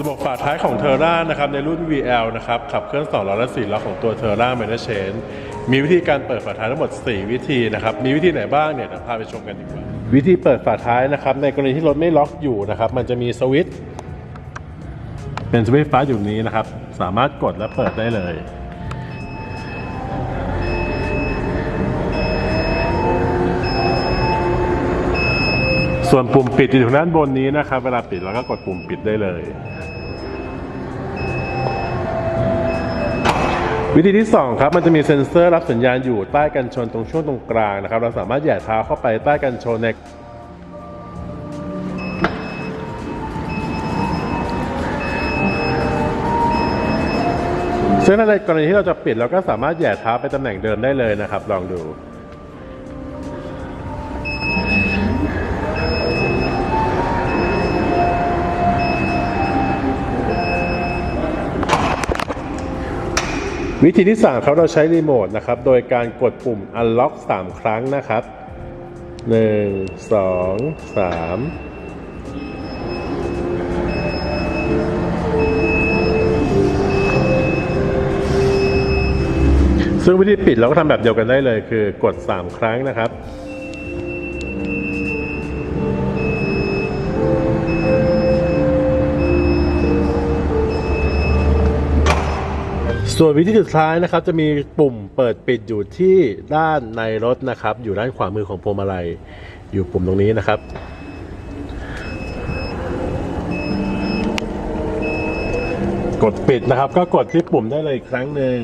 ระบบฝาท้ายของเทอร่านะครับในรุ่น VL นะครับขับเคลื่อน2ล้อและ4ล้อของตัวเทอร่าแมนเชนมีวิธีการเปิดฝาท้ายทั้งหมด 4 วิธีนะครับมีวิธีไหนบ้างเนี่ยเดี๋ยวพาไปชมกันดีกว่า วิธีเปิดฝาท้ายนะครับในกรณีที่รถไม่ล็อกอยู่นะครับมันจะมีสวิตช์เป็นสวิตช์ไฟฟ้าอยู่นี้นะครับ สามารถกดและเปิดได้เลยส่วนปุ่มปิดอยู่ด้านบนนี้นะครับ เวลาปิดเราก็กดปุ่มปิดได้เลย วิธีที่ 2 ครับ มันจะมีเซ็นเซอร์รับสัญญาณอยู่ใต้กันชนตรงช่วงตรงกลางนะครับ เราสามารถแหย่เท้าเข้าไปใต้กันชนในซึ่งในกรณีที่เราจะปิดเราก็สามารถแหย่เท้าไปตำแหน่งเดิมได้เลยนะครับ ลองดู วิธีที่ 3 ครับเราใช้รีโมทนะครับ โดยการกดปุ่ม unlock 3 ครั้งนะครับ 1 2 3ซึ่งวิธีปิดเราก็ทำแบบเดียวกันได้เลยคือกด 3 ครั้งนะครับ ส่วนวิธีสุดท้ายนะครับจะมีปุ่มเปิดปิดอยู่ที่ด้านในรถนะครับ อยู่ด้านขวามือของพวงมาลัยอยู่ปุ่มตรงนี้นะครับ กดปิดนะครับ ก็กดที่ปุ่มได้เลยอีกครั้งหนึ่ง